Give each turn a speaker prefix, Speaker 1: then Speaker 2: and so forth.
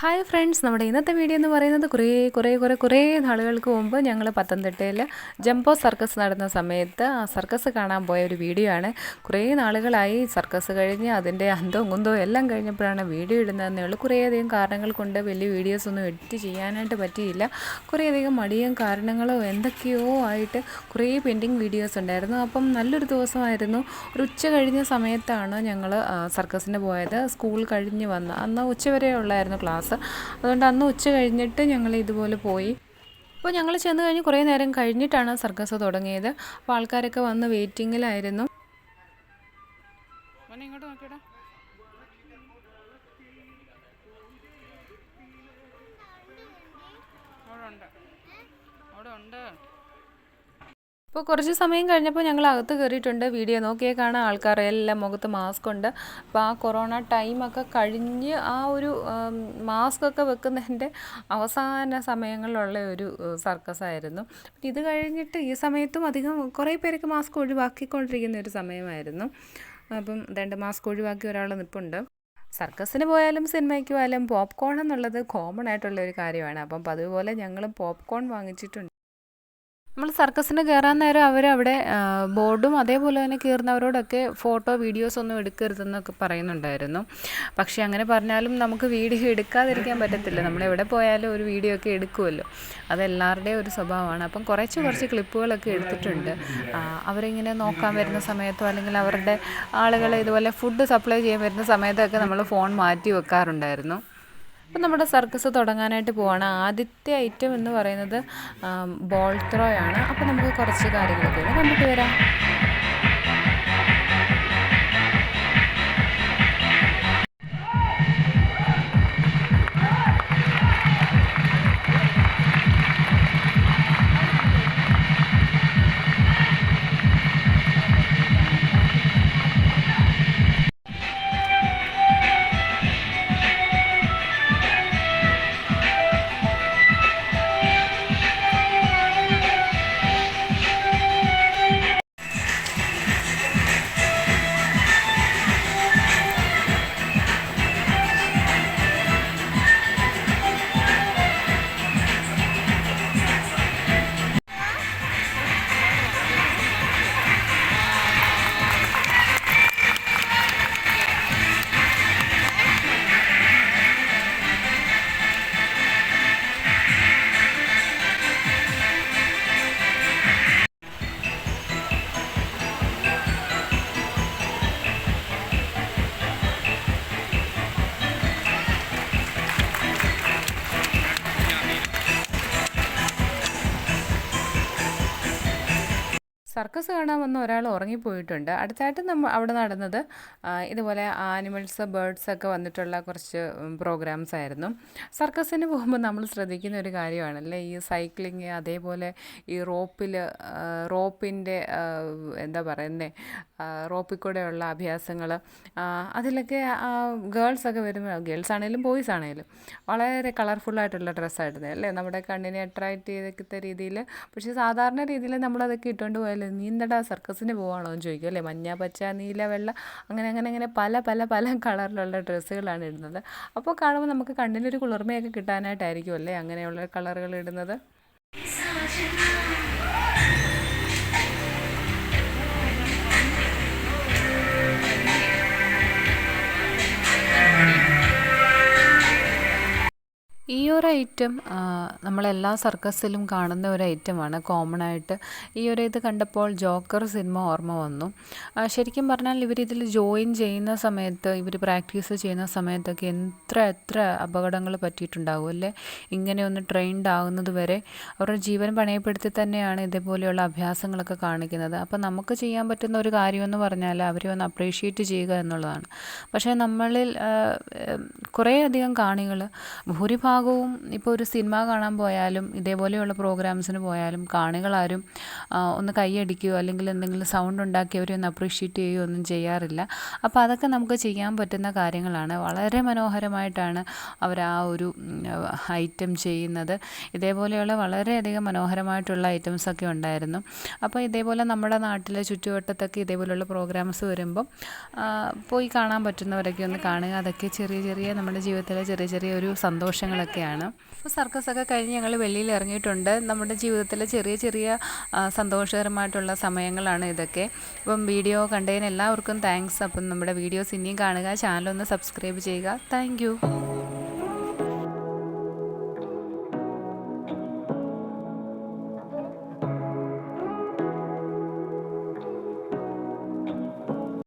Speaker 1: Hi friends നമ്മുടെ ഇന്നത്തെ video എന്ന് പറയുന്നത് കുറേ കുറേ കുറേ കുറേ നാളുകൾക്ക് മുമ്പ് ഞങ്ങൾ പത്തനംതിട്ടയിൽ ജംബോ സർക്കസ് നടന്ന സമയത്ത് ആ സർക്കസ് കാണാൻ പോയ ഒരു വീഡിയോ ആണ്. കുറേ നാളുകളായി സർക്കസ് കഴിഞ്ഞ് അതിന്റെ അന്തവും കുന്തവും എല്ലാം കഴിഞ്ഞപ്പോഴാണ് വീഡിയോ ഇടുന്നതെന്നേ ഉള്ളൂ. കുറേയധികം കാരണങ്ങൾ കൊണ്ട് വലിയ വീഡിയോസ് ഒന്നും എഡിറ്റ് ചെയ്യാനായിട്ട് പറ്റിയില്ല. കുറേയധികം മടിയും കാരണങ്ങളോ എന്തൊക്കെയോ ആയിട്ട് കുറേ പെൻഡിങ് വീഡിയോസ് ഉണ്ടായിരുന്നു. അപ്പം നല്ലൊരു ദിവസമായിരുന്നു. ഒരു ഉച്ച കഴിഞ്ഞ സമയത്താണ് ഞങ്ങൾ സർക്കസിന് പോയത്. സ്കൂൾ കഴിഞ്ഞ് വന്ന് അന്ന് ഉച്ചവരെ ഉള്ളായിരുന്നു ക്ലാസ് അതുകൊണ്ട് അന്ന് ഉച്ച കഴിഞ്ഞിട്ട് ഞങ്ങൾ ഇതുപോലെ പോയി. അപ്പോൾ ഞങ്ങൾ ചെന്ന് കഴിഞ്ഞ് കുറേ നേരം കഴിഞ്ഞിട്ടാണ് സർക്കസ് തുടങ്ങിയത്. അപ്പോൾ ആൾക്കാരൊക്കെ വന്ന് വെയിറ്റിങ്ങിലായിരുന്നു.
Speaker 2: ഇങ്ങോട്ട് നോക്കിയടാ. അവിടെ ഉണ്ട്. അവിടെ ഉണ്ട്.
Speaker 1: അപ്പോൾ കുറച്ച് സമയം കഴിഞ്ഞപ്പോൾ ഞങ്ങൾ അകത്ത് കയറിയിട്ടുണ്ട് വീഡിയോ നോക്കിയേ കാണാൻ ആൾക്കാർ എല്ലാം മുഖത്ത് മാസ്ക് ഉണ്ട്. അപ്പോൾ ആ കൊറോണ ടൈമൊക്കെ കഴിഞ്ഞ് ആ ഒരു മാസ്ക് ഒക്കെ വെക്കുന്നതിന്റെ അവസാന സമയങ്ങളിലുള്ള ഒരു സർക്കസ് ആയിരുന്നു. ഇത് കഴിഞ്ഞിട്ട് ഈ സമയത്തും അധികം കുറേ പേരൊക്കെ മാസ്ക് ഒഴിവാക്കിക്കൊണ്ടിരിക്കുന്ന ഒരു സമയമായിരുന്നു. അപ്പം രണ്ട് മാസ്ക് ഒഴിവാക്കി ഒരാൾ നിൽപ്പുണ്ട് സർക്കസിന് പോയാലും സിനിമയ്ക്ക് പോയാലും പോപ്കോൺ എന്നുള്ളത് കോമൺ ആയിട്ടുള്ള ഒരു കാര്യമാണ്. അപ്പം അതുപോലെ പോലെ ഞങ്ങൾ പോപ്കോൺ വാങ്ങിച്ചിട്ടുണ്ട്. നമ്മൾ സർക്കസിന് കയറാൻ നേരം അവരവിടെ ബോർഡും അതേപോലെ തന്നെ കയറുന്നവരോടൊക്കെ ഫോട്ടോ വീഡിയോസ് ഒന്നും എടുക്കരുതെന്നൊക്കെ പറയുന്നുണ്ടായിരുന്നു. പക്ഷേ അങ്ങനെ പറഞ്ഞാലും നമുക്ക് വീഡിയോ എടുക്കാതിരിക്കാൻ പറ്റത്തില്ല. നമ്മൾ എവിടെ പോയാലും ഒരു വീഡിയോ ഒക്കെ എടുക്കുമല്ലോ അതെല്ലാവരുടെയും ഒരു സ്വഭാവമാണ്. അപ്പം കുറച്ച് കുറച്ച് ക്ലിപ്പുകളൊക്കെ എടുത്തിട്ടുണ്ട്. അവരിങ്ങനെ നോക്കാൻ വരുന്ന സമയത്തോ അല്ലെങ്കിൽ അവരുടെ ആളുകളെ ഇതുപോലെ ഫുഡ് സപ്ലൈ ചെയ്യാൻ വരുന്ന സമയത്തൊക്കെ നമ്മൾ ഫോൺ മാറ്റി വെക്കാറുണ്ടായിരുന്നു. അപ്പം നമ്മുടെ സർക്കസ് തുടങ്ങാനായിട്ട് പോവാണ്. ആദ്യത്തെ ഐറ്റം എന്ന് പറയുന്നത് ബോൾ ത്രോ ആണ്. അപ്പോൾ നമുക്ക് കുറച്ച് കാര്യങ്ങളൊക്കെ കണ്ടിട്ട് വരാം. സർക്കസ് കാണാൻ വന്ന ഒരാൾ ഉറങ്ങിപ്പോയിട്ടുണ്ട്. അടുത്തായിട്ട് നമ്മൾ അവിടെ നടന്നത് ഇതുപോലെ ആനിമൽസ് ബേർഡ്സ് ഒക്കെ വന്നിട്ടുള്ള കുറച്ച് പ്രോഗ്രാംസ് ആയിരുന്നു. സർക്കസിന് പോകുമ്പോൾ നമ്മൾ ശ്രദ്ധിക്കുന്ന ഒരു കാര്യമാണല്ലേ ഈ സൈക്ലിങ് അതേപോലെ ഈ റോപ്പിൽ റോപ്പിന്റെ എന്താ പറയുന്നത് റോപ്പിൽ കൂടെയുള്ള അഭ്യാസങ്ങൾ അതിലൊക്കെ ഗേൾസൊക്കെ വരുമ്പോൾ ഗേൾസ് ആണെങ്കിലും ബോയ്സ് ആണെങ്കിലും വളരെ കളർഫുള്ളായിട്ടുള്ള ഡ്രസ്സായിരുന്നു അല്ലേ? നമ്മുടെ കണ്ണിനെ അട്രാക്റ്റ് ചെയ്തൊക്കെ രീതിയിൽ പക്ഷേ സാധാരണ രീതിയിൽ നമ്മളതൊക്കെ ഇട്ടുകൊണ്ട് പോയാൽ നീ എന്താടാ സർക്കസിന് പോവാണോ എന്ന് ചോദിക്കും അല്ലേ? മഞ്ഞ പച്ച നീല വെള്ള അങ്ങനെ അങ്ങനെ അങ്ങനെ പല പല പല കളറിലുള്ള ഡ്രസ്സുകളാണ് ഇടുന്നത്. അപ്പോൾ കാണുമ്പോൾ നമുക്ക് കണ്ണിനൊരു കുളിർമയൊക്കെ കിട്ടാനായിട്ടായിരിക്കും അല്ലേ അങ്ങനെയുള്ള കളറുകൾ ഇടുന്നത്? ഒരു ഐറ്റം ആ, നമ്മളെല്ലാ സർക്കസിലും കാണുന്ന ഒരു ഐറ്റമാണ് കോമൺ ആയിട്ട് ഈ ഒരു ഇത് കണ്ടപ്പോൾ ജോക്കർ സിനിമ ഓർമ്മ വന്നു. ശരിക്കും പറഞ്ഞാൽ ഇവരിതിൽ ജോയിൻ ചെയ്യുന്ന സമയത്ത് ഇവർ പ്രാക്ടീസ് ചെയ്യുന്ന സമയത്തൊക്കെ എത്ര എത്ര അപകടങ്ങൾ പറ്റിയിട്ടുണ്ടാവും അല്ലേ? ഇങ്ങനെ ഒന്ന് ട്രെയിൻഡ് ആകുന്നത് വരെ അവരുടെ ജീവൻ പണയപ്പെടുത്തി തന്നെയാണ് ഇതേപോലെയുള്ള അഭ്യാസങ്ങളൊക്കെ കാണിക്കുന്നത്. അപ്പോൾ നമുക്ക് ചെയ്യാൻ പറ്റുന്ന ഒരു കാര്യമെന്ന് പറഞ്ഞാൽ അവരെ ഒന്ന് അപ്രീഷിയേറ്റ് ചെയ്യുക എന്നുള്ളതാണ്. പക്ഷേ നമ്മളിൽ കുറേയധികം കാണികൾ ഭൂരിഭാഗവും അപ്പം ഇപ്പോൾ ഒരു സിനിമ കാണാൻ പോയാലും ഇതേപോലെയുള്ള പ്രോഗ്രാംസിന് പോയാലും കാണികളാരും ഒന്ന് കൈയടിക്കുകയോ അല്ലെങ്കിൽ എന്തെങ്കിലും സൗണ്ട് ഉണ്ടാക്കി അവരെ ഒന്ന് അപ്രീഷിയേറ്റ് ചെയ്യുകയോ ഒന്നും ചെയ്യാറില്ല. അപ്പോൾ അതൊക്കെ നമുക്ക് ചെയ്യാൻ പറ്റുന്ന കാര്യങ്ങളാണ്. വളരെ മനോഹരമായിട്ടാണ് അവർ ആ ഒരു ഐറ്റം ചെയ്യുന്നത്. ഇതേപോലെയുള്ള വളരെയധികം മനോഹരമായിട്ടുള്ള ഐറ്റംസ് ഒക്കെ ഉണ്ടായിരുന്നു. അപ്പോൾ ഇതേപോലെ നമ്മുടെ നാട്ടിലെ ചുറ്റുവട്ടത്തൊക്കെ ഇതേപോലെയുള്ള പ്രോഗ്രാംസ് വരുമ്പം പോയി കാണാൻ പറ്റുന്നവരൊക്കെ ഒന്ന് കാണുക. അതൊക്കെ ചെറിയ ചെറിയ നമ്മുടെ ജീവിതത്തിലെ ചെറിയ ചെറിയ ഒരു സന്തോഷങ്ങളൊക്കെയാണ്. അപ്പോൾ സർക്കസൊക്കെ കഴിഞ്ഞ് ഞങ്ങൾ വെളിയിൽ ഇറങ്ങിയിട്ടുണ്ട്. നമ്മുടെ ജീവിതത്തിലെ ചെറിയ ചെറിയ സന്തോഷകരമായിട്ടുള്ള സമയങ്ങളാണ് ഇതൊക്കെ. അപ്പം വീഡിയോ കണ്ടതിന് എല്ലാവർക്കും താങ്ക്സ് അപ്പം നമ്മുടെ വീഡിയോസ് ഇനിയും കാണുക. ചാനലൊന്ന് സബ്സ്ക്രൈബ് ചെയ്യുക. താങ്ക്